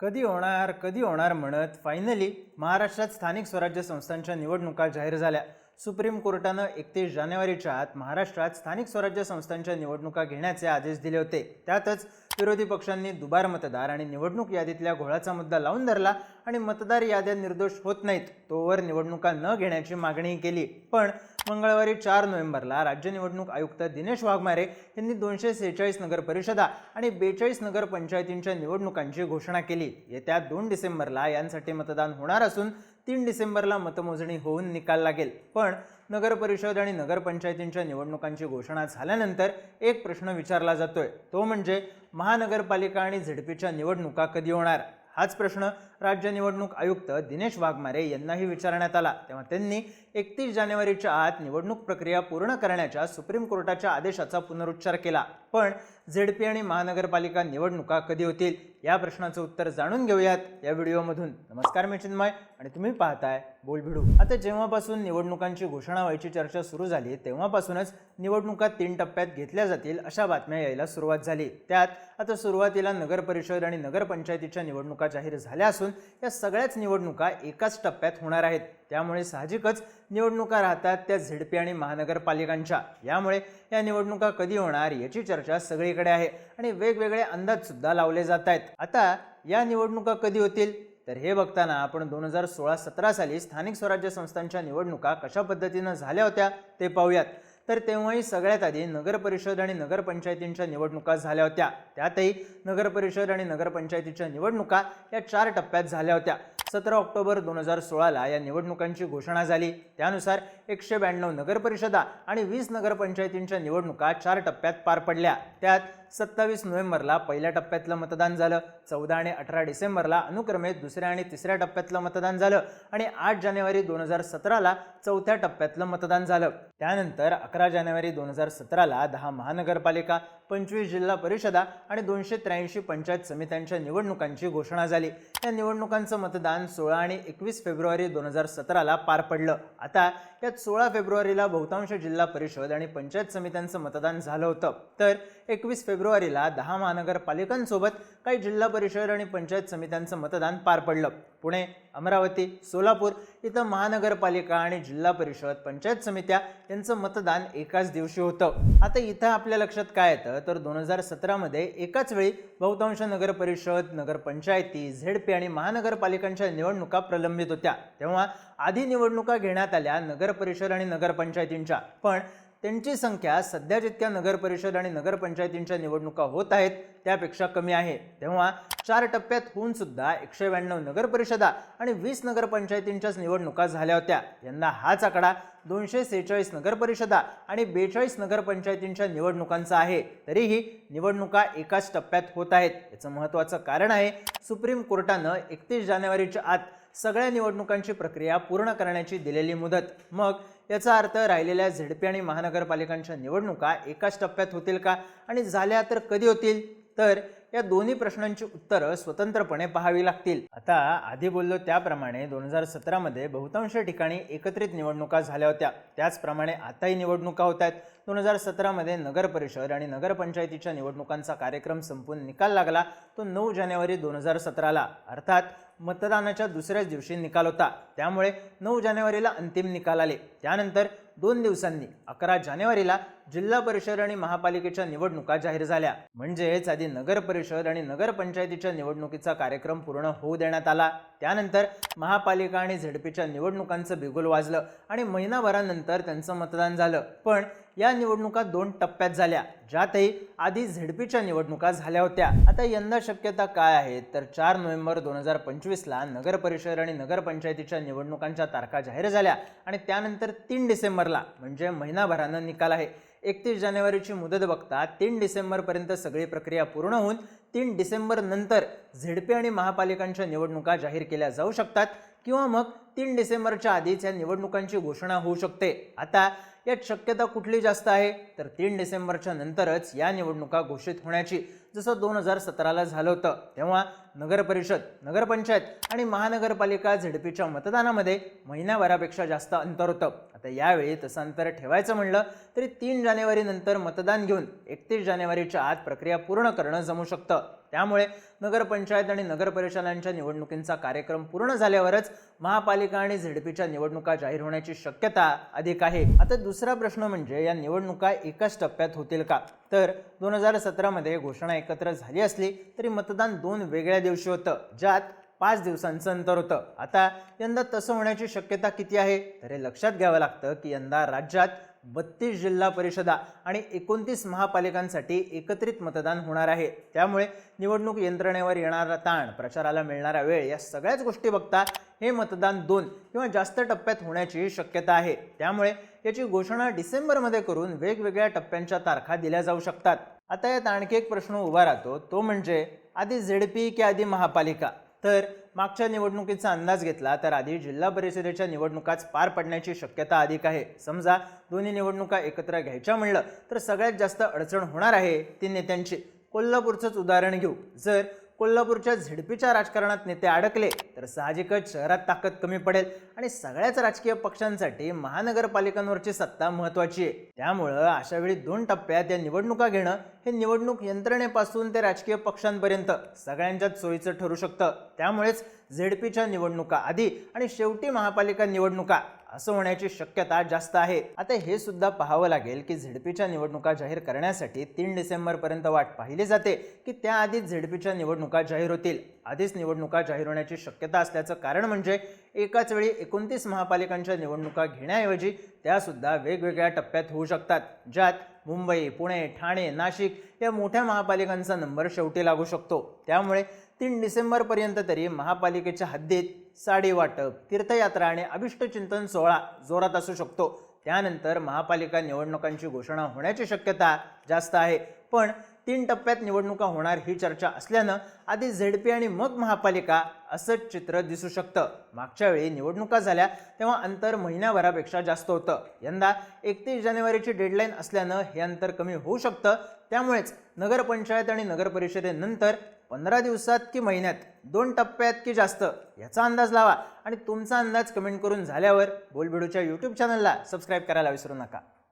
कधी होणार कधी होणार म्हणत फायनली महाराष्ट्रात स्थानिक स्वराज्य संस्थांच्या निवडणुका जाहीर झाल्या. सुप्रीम कोर्टानं एकतीस जानेवारीच्या आत महाराष्ट्रात स्थानिक स्वराज्य संस्थांच्या निवडणुका घेण्याचे आदेश दिले होते. त्यातच विरोधी पक्षांनी दुबार मतदार आणि निवडणूक यादीतल्या घोळाचा मुद्दा लावून धरला आणि मतदार याद्या निर्दोष होत नाहीत. तोवर निवडणुका न घेण्याची मागणी केली. पण मंगळवारी चार नोव्हेंबरला राज्य निवडणूक आयुक्त दिनेश वाघमारे यांनी दोनशे सेहेचाळीस नगर परिषदा आणि बेचाळीस नगर पंचायतींच्या निवडणुकांची घोषणा केली. येत्या दोन डिसेंबरला यांसाठी मतदान होणार असून तीन डिसेंबरला मतमोजणी होऊन निकाल लागेल. पण नगर परिषद आणि नगरपंचायतींच्या निवडणुकांची घोषणा झाल्यानंतर एक प्रश्न विचारला जातोय. तो म्हणजे महानगरपालिका आणि झेडपीच्या निवडणुका कधी होणार? हाच प्रश्न राज्य निवडणूक आयुक्त दिनेश वाघमारे यांनाही विचारण्यात आला. तेव्हा त्यांनी एकतीस जानेवारीच्या आत निवडणूक प्रक्रिया पूर्ण करण्याच्या सुप्रीम कोर्टाच्या आदेशाचा पुनरुच्चार केला. पण झेडपी आणि महानगरपालिका निवडणुका कधी होतील? या प्रश्नाचं उत्तर जाणून घेऊयात या व्हिडिओमधून. नमस्कार मी चिन्मय आणि तुम्ही पाहताय बोल भिडू. आता जेव्हापासून निवडणुकांची घोषणा व्हायची चर्चा सुरू झाली तेव्हापासूनच निवडणुका तीन टप्प्यात घेतल्या जातील अशा बातम्या यायला सुरुवात झाली. त्यात आता सुरुवातीला नगर परिषद आणि नगरपंचायतीच्या निवडणुका जाहीर झाल्या असून या सगळ्याच निवडणुका एकाच टप्प्यात होणार आहेत. त्यामुळे साहजिकच निवडणुका राहतात त्या झेडपी आणि महानगरपालिकांच्या. यामुळे या निवडणुका कधी होणार याची चर्चा सगळीकडे आहे आणि वेगवेगळे अंदाजसुद्धा लावले जात आहेत. आता या निवडणुका कधी होतील? तर हे बघताना आपण दोन हजार सोळा सतरा साली स्थानिक स्वराज्य संस्थांच्या निवडणुका कशा पद्धतीनं झाल्या होत्या ते पाहूयात. तर तेव्हाही सगळ्यात आधी नगरपरिषद आणि नगरपंचायतींच्या निवडणुका झाल्या होत्या. त्यातही नगरपरिषद आणि नगरपंचायतीच्या निवडणुका या चार टप्प्यात झाल्या होत्या. सतरा ऑक्टोबर दोन हजार सोळाला या निवडणुकांची घोषणा झाली. त्यानुसार एकशे ब्याण्णव नगरपरिषदा आणि वीस नगरपंचायतींच्या निवडणुका चार टप्प्यात पार पडल्या. त्यात सत्तावीस नोव्हेंबरला पहिल्या टप्प्यातलं मतदान झालं. चौदा आणि अठरा डिसेंबरला अनुक्रमे दुसऱ्या आणि तिसऱ्या टप्प्यातलं मतदान झालं. आणि आठ जानेवारी दोन हजार सतराला चौथ्या टप्प्यातलं मतदान झालं. त्यानंतर अकरा जानेवारी दोन हजार सतराला दहा महानगरपालिका पंचवीस जिल्हा परिषदा आणि दोनशे त्र्याऐंशी पंचायत समित्यांच्या निवडणुकांची घोषणा झाली. या निवडणुकांचं मतदान सोळा आणि एकवीस फेब्रुवारी दोन हजार सतराला पार पडलं. आता या सोळा फेब्रुवारीला बहुतांश जिल्हा परिषद आणि पंचायत समित्यांचं मतदान झालं होतं. तर एकवीस फेब्रुवारीला दहा महानगरपालिकांसोबत काही जिल्हा परिषद आणि पंचायत समित्यांचं मतदान पार पडलं. पुणे अमरावती सोलापूर इथं महानगरपालिका आणि जिल्हा परिषद पंचायत समित्या यांचं मतदान एकाच दिवशी होतं. आता इथं आपल्या लक्षात काय येतं? तर दोन हजार सतरामध्ये एकाच वेळी बहुतांश नगर परिषद नगरपंचायती झेडपी आणि महानगरपालिकांच्या निवडणुका प्रलंबित होत्या. तेव्हा आधी निवडणुका घेण्यात आल्या नगर परिषद आणि नगरपंचायतींच्या पण त्यांची संख्या सध्या जितक्या नगरपरिषद आणि नगरपंचायतींच्या निवडणुका होत आहेत त्यापेक्षा कमी आहे. तेव्हा चार टप्प्यात होऊन सुद्धा एकशे ब्याण्णव नगरपरिषदा आणि वीस नगरपंचायतींच्याच निवडणुका झाल्या होत्या. यंदा हाच आकडा दोनशे सेहेचाळीस नगरपरिषदा आणि बेचाळीस नगरपंचायतींच्या निवडणुकांचा आहे. तरीही निवडणुका एकाच टप्प्यात होत आहेत. याचं महत्त्वाचं कारण आहे सुप्रीम कोर्टानं एकतीस जानेवारीच्या आत सगळ्या निवडणुकांची प्रक्रिया पूर्ण करण्याची दिलेली मुदत. मग याचा अर्थ राहिलेल्या झेडपी आणि महानगरपालिकांच्या निवडणुका एकाच टप्प्यात होतील का? आणि झाल्या तर कधी होतील? तर या दोन्ही प्रश्नांची उत्तरं स्वतंत्रपणे पाहावी लागतील. आता आधी बोललो त्याप्रमाणे दोन हजार सतरामध्ये बहुतांश ठिकाणी एकत्रित निवडणुका झाल्या होत्या. त्याचप्रमाणे आताही निवडणुका होत आहेत. दोन हजार सतरामध्ये नगर परिषद आणि नगरपंचायतीच्या निवडणुकांचा कार्यक्रम संपून निकाल लागला. तो नऊ जानेवारी दोन हजार सतराला अर्थात मतदानाच्या दुसऱ्याच दिवशी निकाल होता. त्यामुळे नऊ जानेवारीला अंतिम निकाल आले. त्यानंतर दोन दिवसांनी अकरा जानेवारीला जिल्हा परिषद आणि महापालिकेच्या निवडणुका जाहीर झाल्या. म्हणजेच आधी नगर परिषद आणि नगरपंचायतीच्या निवडणुकीचा कार्यक्रम पूर्ण होऊ देण्यात आला. त्यानंतर महापालिका आणि झेडपीच्या निवडणुकांचं बिगुल वाजलं आणि महिनाभरानंतर त्यांचं मतदान झालं. पण या निवडणुका दोन टप्प्यात झाल्या ज्यातही आधी झेडपीच्या निवडणुका झाल्या होत्या. आता यंदा शक्यता काय आहे? तर चार नोव्हेंबर दोन हजार पंचवीसला नगर परिषद आणि नगरपंचायतीच्या निवडणुकांच्या तारखा जाहीर झाल्या आणि त्यानंतर तीन डिसेंबरला म्हणजे महिनाभरानं निकाल आहे. एकतीस जानेवारीची मुदत बघता तीन डिसेंबरपर्यंत सगळी प्रक्रिया पूर्ण होऊन तीन डिसेंबर नंतर झेडपी आणि महापालिकांच्या निवडणुका जाहीर केल्या जाऊ शकतात किंवा मग तीन डिसेंबरच्या आधीच या निवडणुकांची घोषणा होऊ शकते. आता यात शक्यता कुठली जास्त आहे? तर तीन डिसेंबरच्या नंतरच या निवडणुका घोषित होण्याची जसं दोन हजार सतराला झालं होतं तेव्हा नगर परिषद नगरपंचायत आणि महानगरपालिका झेडपीच्या मतदानामध्ये महिन्याभरापेक्षा जास्त अंतर होतं. आता यावेळी तसं अंतर ठेवायचं म्हणलं तरी तीन जानेवारी नंतर मतदान घेऊन एकतीस जानेवारीच्या आत प्रक्रिया पूर्ण करणं जमू शकतं. त्यामुळे नगरपंचायत आणि नगरपरिषदांच्या निवडणुकींचा कार्यक्रम पूर्ण झाल्यावरच महापालिका आणि झेडपीच्या निवडणुका जाहीर होण्याची शक्यता अधिक आहे. आता दुसरा दुसरा प्रश्न म्हणजे या निवडणुका एकाच टप्प्यात होतील का? तर दोन हजार सतरामध्ये घोषणा एकत्र झाली असली तरी मतदान दोन वेगळ्या दिवशी होतं ज्यात पाच दिवसांचं अंतर होतं. आता यंदा तसं होण्याची शक्यता किती आहे? तर हे लक्षात घ्यावं लागतं की यंदा राज्यात बत्तीस जिल्हा परिषदा आणि एकोणतीस महापालिकांसाठी एकत्रित मतदान होणार आहे. त्यामुळे निवडणूक यंत्रणेवर येणारा ताण प्रचाराला मिळणारा वेळ या सगळ्याच गोष्टी बघता हे मतदान दोन किंवा जास्त टप्प्यात होण्याची शक्यता आहे. त्यामुळे याची घोषणा डिसेंबरमध्ये करून वेगवेगळ्या टप्प्यांच्या तारखा दिल्या जाऊ शकतात. आता यात आणखी एक प्रश्न उभा राहतो. तो म्हणजे आधी झेडपी की आधी महापालिका? तर मागच्या निवडणुकीचा अंदाज घेतला तर आधी जिल्हा परिषदेच्या निवडणुकाच पार पडण्याची शक्यता अधिक आहे. समजा दोन्ही निवडणुका एकत्र घ्यायच्या म्हणलं तर सगळ्यात जास्त अडचण होणार आहे ती नेत्यांची. कोल्हापूरचंच उदाहरण घेऊ. जर कोल्हापूरच्या झिडपीच्या राजकारणात नेते अडकले तर साहजिकच शहरात ताकद कमी पडेल आणि सगळ्याच राजकीय पक्षांसाठी महानगरपालिकांवरची सत्ता महत्वाची आहे. त्यामुळं अशा वेळी दोन टप्प्यात या निवडणुका घेणं हे निवडणूक यंत्रणेपासून ते राजकीय पक्षांपर्यंत सगळ्यांच्याच सोयीचं ठरू शकतं. त्यामुळेच झेडपीच्या निवडणुका आधी आणि शेवटी महापालिका निवडणुका असं होण्याची शक्यता जास्त आहे. आता हे सुद्धा पाहावं लागेल की झेडपीच्या निवडणुका जाहीर करण्यासाठी तीन डिसेंबरपर्यंत वाट पाहिली जाते की त्याआधीच झेडपीच्या निवडणुका जाहीर होतील. आधीच निवडणुका जाहीर होण्याची शक्यता असल्याचं कारण म्हणजे एकाच वेळी एकोणतीस महापालिकांच्या निवडणुका घेण्याऐवजी त्यासुद्धा वेगवेगळ्या टप्प्यात होऊ शकतात ज्यात मुंबई पुणे ठाणे नाशिक या मोठ्या महापालिकांचा नंबर शेवटी लागू शकतो. त्यामुळे तीन डिसेंबरपर्यंत तरी महापालिकेच्या हद्दीत साडी वाटप तीर्थयात्रा आणि अभिष्टचिंतन सोहळा जोरात असू शकतो. त्यानंतर महापालिका निवडणुकांची घोषणा होण्याची शक्यता जास्त आहे. पण तीन टप्प्यात निवडणुका होणार ही चर्चा असल्यानं आधी झेडपी आणि मग महापालिका असंच चित्र दिसू शकतं. मागच्या वेळी निवडणुका झाल्या तेव्हा अंतर महिन्याभरापेक्षा जास्त होतं. यंदा एकतीस जानेवारीची डेडलाईन असल्यानं हे अंतर कमी होऊ शकतं. त्यामुळेच नगरपंचायत आणि नगरपरिषदेनंतर पंधरा दिवसात की महिन्यात? दोन टप्प्यात की जास्त? याचा अंदाज लावा आणि तुमचा अंदाज कमेंट करून झाल्यावर बोलबिडूच्या यूट्यूब चॅनलला सबस्क्राईब करायला विसरू नका.